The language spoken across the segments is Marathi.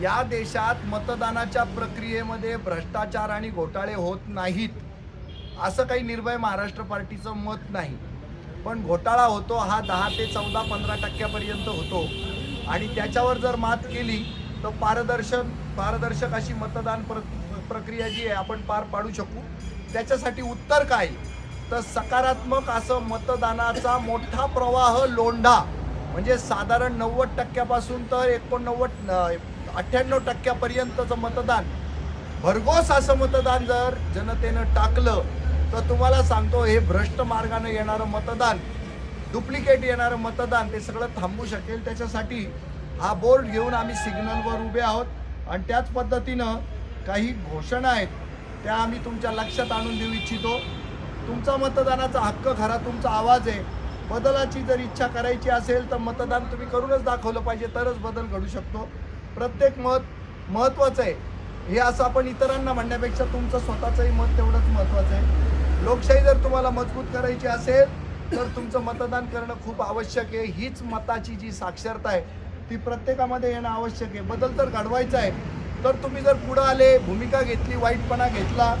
या देशात मतदानाच्या प्रक्रियेमध्ये भ्रष्टाचार आणि घोटाळे होत नाहीत असं काही निर्भय महाराष्ट्र पार्टीचं मत नाही. पण घोटाळा होतो हा दहा ते चौदा पंधरा टक्क्यापर्यंत होतो. आणि त्याच्यावर जर मात केली तर पारदर्शन पारदर्शक अशी मतदान प्र प्रक्रिया जी आहे आपण पार पाडू शकू. त्याच्यासाठी उत्तर काय? तर सकारात्मक असं मतदानाचा मोठा प्रवाह लोंढा. म्हणजे साधारण नव्वद टक्क्यापासून तर एकोणनव्वद अठ्ठ्याण्णव टक्क्यापर्यंतचं मतदान. भरघोस असं मतदान जर जनतेनं टाकलं तर तुम्हाला सांगतो हे भ्रष्ट मार्गाने येणारं मतदान डुप्लिकेट येणारं मतदान ते सगळं थांबू शकेल त्याच्यासाठी. हा बोर्ड घेऊन आम्ही सिग्नलवर उभे आहोत. आणि त्याच पद्धतीनं काही घोषणा आहेत त्या आम्ही तुमच्या लक्षात आणून देऊ इच्छितो. तुमचा मतदानाचा हक्क खरा तुमचा आवाज आहे. बदलाची जर इच्छा करायची असेल तर मतदान तुम्ही करूनच दाखवलं पाहिजे तरच बदल घडू शकतो. प्रत्येक मत महत्त्वाचं आहे. हे असं आपण इतरांना म्हणण्यापेक्षा तुमचं स्वतःचंही मत तेवढंच महत्त्वाचं आहे. लोकशाही जर तुम्हाला मजबूत करायची असेल तर तुमचं मतदान करणं खूप आवश्यक आहे. हीच मताची जी साक्षरता आहे ती प्रत्येकामध्ये येणं आवश्यक आहे. बदल तर घडवायचा आहे. तर तुम्ही जर पुढं आले भूमिका घेतली वाईटपणा घेतला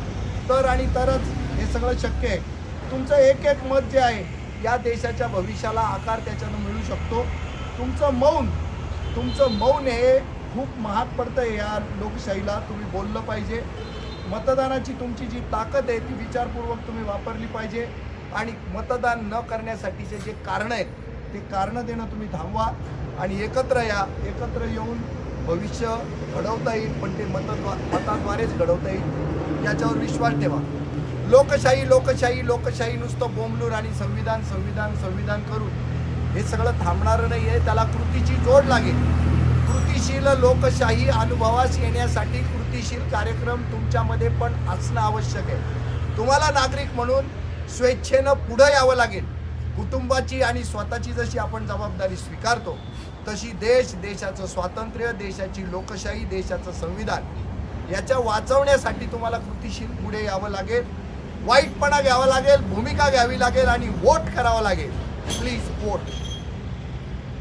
तर आणि तरच हे सगळं शक्य आहे. तुमचं एक एक मत जे आहे या देशाच्या भविष्याला आकार त्याच्यानं मिळू शकतो. तुमचं मौन तुमचं मौन हे खूप महाग पडतं आहे या लोकशाहीला. तुम्ही बोललं पाहिजे. मतदानाची तुमची जी ताकद आहे ती विचारपूर्वक तुम्ही वापरली पाहिजे. आणि मतदान न करण्यासाठीचे जे कारणं आहेत ते कारणं देणं तुम्ही थांबवा. आणि एकत्र या. एकत्र येऊन भविष्य घडवता येईल पण ते मतद्वा मताद्वारेच घडवता येईल. याच्यावर विश्वास ठेवा. लोकशाही लोकशाही लोकशाही नुसतं बोंबलूर आणि संविधान संविधान संविधान करून. हे सगळं थांबणारं नाही आहे त्याला कृतीची जोड लागेल. कृतिशील लोकशाही अनुभवास येण्यासाठी कृतिशील कार्यक्रम तुमच्यामध्ये पण असणं आवश्यक आहे. तुम्हाला नागरिक म्हणून स्वेच्छेनं पुढं यावं लागेल. कुटुंबाची आणि स्वतःची जशी आपण जबाबदारी स्वीकारतो तशी देश देशाचं स्वातंत्र्य देशाची लोकशाही देशाचं संविधान याच्या वाचवण्यासाठी तुम्हाला कृतिशील पुढे यावं लागेल. वाईटपणा घ्यावा लागेल भूमिका घ्यावी लागेल आणि वोट करावं लागेल. Please vote.